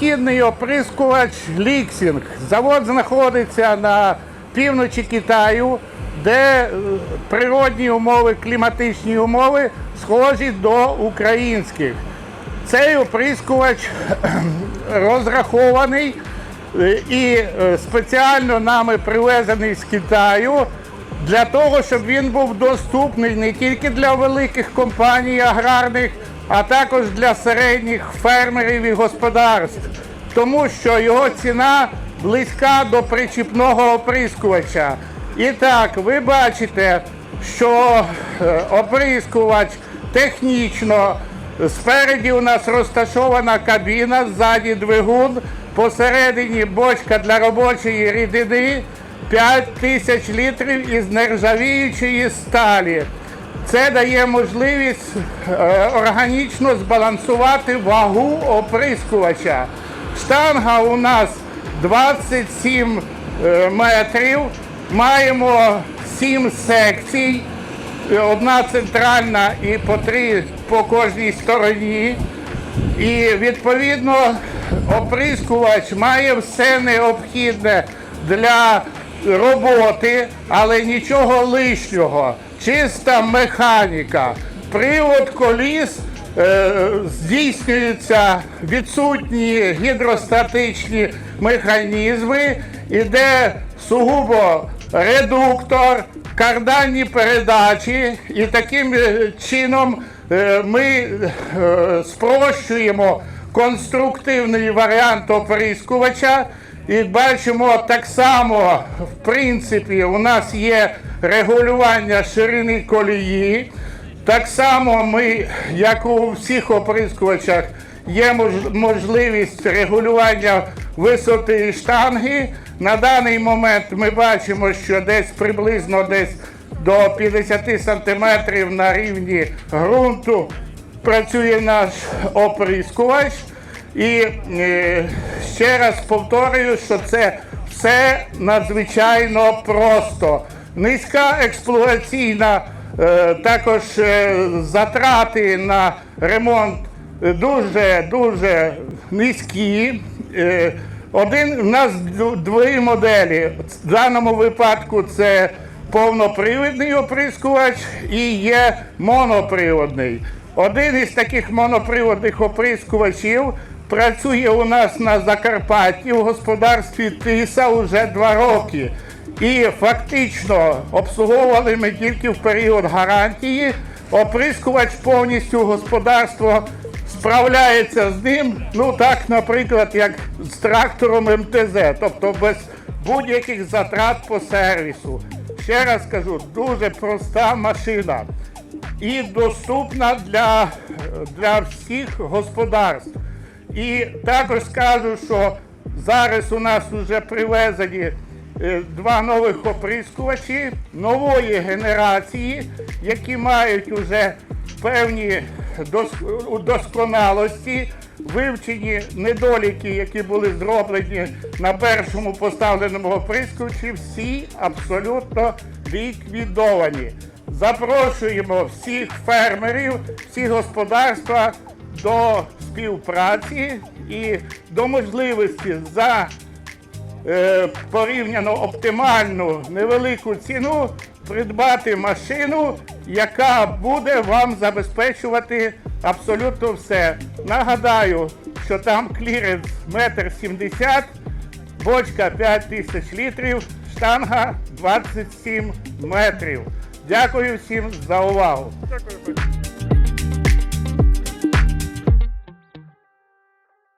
необхідний оприскувач Ліксінг. Завод знаходиться на півночі Китаю, де е, природні умови, кліматичні умови схожі до українських. Цей оприскувач розрахований е, і е, спеціально нами привезений з Китаю для того, щоб він був доступний не тільки для великих компаній аграрних, а також для середніх фермерів і господарств, тому що його ціна близька до причіпного оприскувача. І так, ви бачите, що е, оприскувач технічно Спереді у нас розташована кабіна, ззаді двигун, посередині бочка для робочої рідини 5 тисяч літрів із нержавіючої сталі. Це дає можливість е, органічно збалансувати вагу оприскувача. Штанга у нас 27 е, метрів. Маємо 7 секцій. Одна центральна і по три по кожній стороні. І відповідно оприскувач має все необхідне для роботи, але нічого лишнього. Чиста механіка. Привод коліс е, здійснюються відсутні гідростатичні механізми, іде сугубо редуктор, карданні передачі, і таким е, чином е, ми е, спрощуємо конструктивний варіант оприскувача. І бачимо так само, в принципі, у нас є регулювання ширини колії. Так само ми, як у всіх оприскувачах, є можливість регулювання висоти штанги. На даний момент ми бачимо, що десь приблизно десь до 50 сантиметрів на рівні ґрунту працює наш оприскувач. І е, ще раз повторюю, що це все надзвичайно просто. Низька експлуатаційна, е, також е, затрати на ремонт дуже дуже низькі. Один у нас дві моделі. В даному випадку це повнопривідний оприскувач і є моноприводний. Один із таких моноприводних оприскувачів працює у нас на Закарпатті в господарстві Тиса вже два роки. І фактично обслуговували ми тільки в період гарантії. Оприскувач повністю господарство справляється з ним, ну так, наприклад, як з трактором МТЗ, тобто без будь-яких затрат по сервісу. Ще раз кажу, дуже проста машина і доступна для, для всіх господарств. І також скажу, що зараз у нас вже привезені е, два нових оприскувачі нової генерації, які мають уже певні дос- удосконалості, вивчені недоліки, які були зроблені на першому поставленому оприскувачі, всі абсолютно ліквідовані. Запрошуємо всіх фермерів, всі господарства до співпраці і до можливості за е, порівняно оптимальну невелику ціну придбати машину, яка буде вам забезпечувати абсолютно все. Нагадаю, що там кліренс метр сімдесят, бочка 5 тисяч літрів, штанга 27 метрів. Дякую всім за увагу. Дякую.